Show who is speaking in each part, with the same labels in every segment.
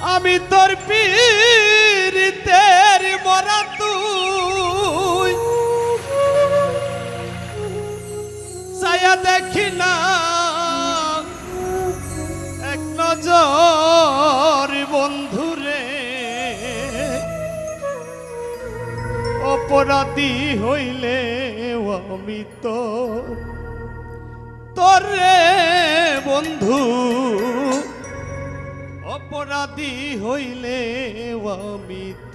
Speaker 1: আমি তোর পীর মরা তুই। সায়া দেখি না, এক নজর বন্ধু রে। অপরাধী হইলে আমি তো তোর বন্ধু অপরাধী হইলে অমিত।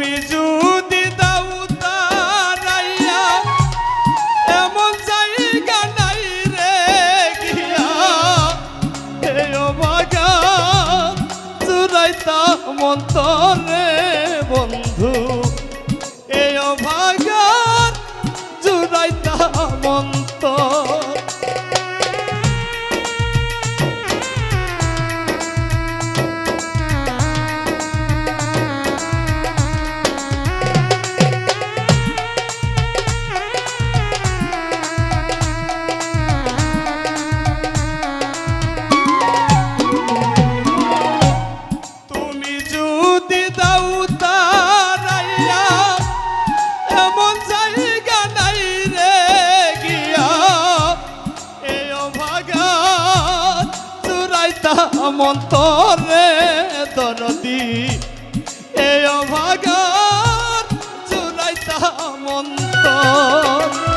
Speaker 1: beijo. মন্তরে দরদি। এ অভাগার চুরাইতা মন্তর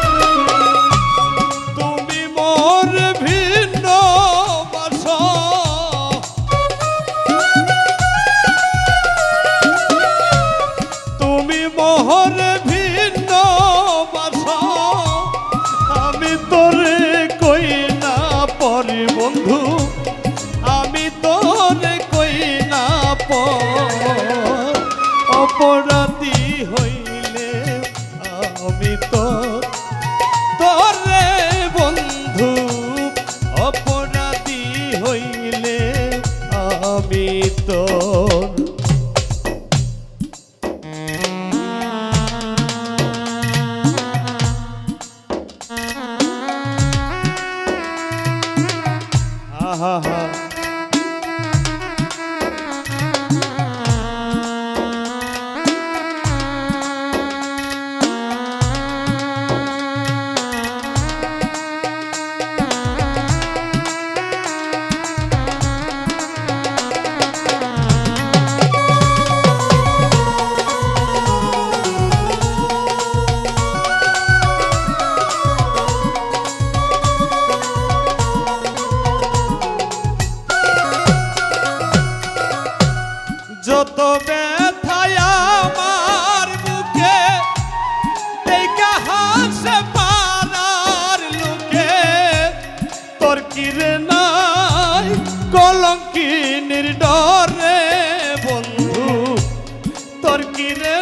Speaker 1: ha ha. যত ব্যথায় আমার মুখে দেখা হাসে পানার লোকে? তোর কিরে নাই কলঙ্কি নির্ডরে বন্ধু? তোর কিরে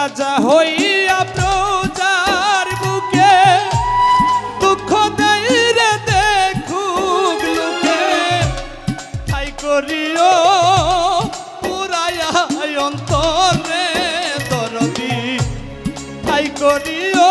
Speaker 1: রাজা হইয়া প্রজার বুকে দুঃখ দেই রে দেখুক লোকে। ঠাই করিও পুরায়া অন্তরে দরদি। ঠাই করিও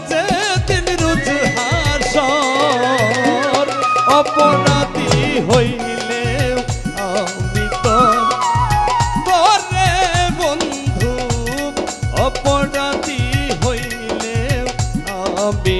Speaker 1: হইলে আমি তোর বন্ধু অপরাধী হইলে আমি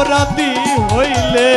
Speaker 1: অপরাধী হইলে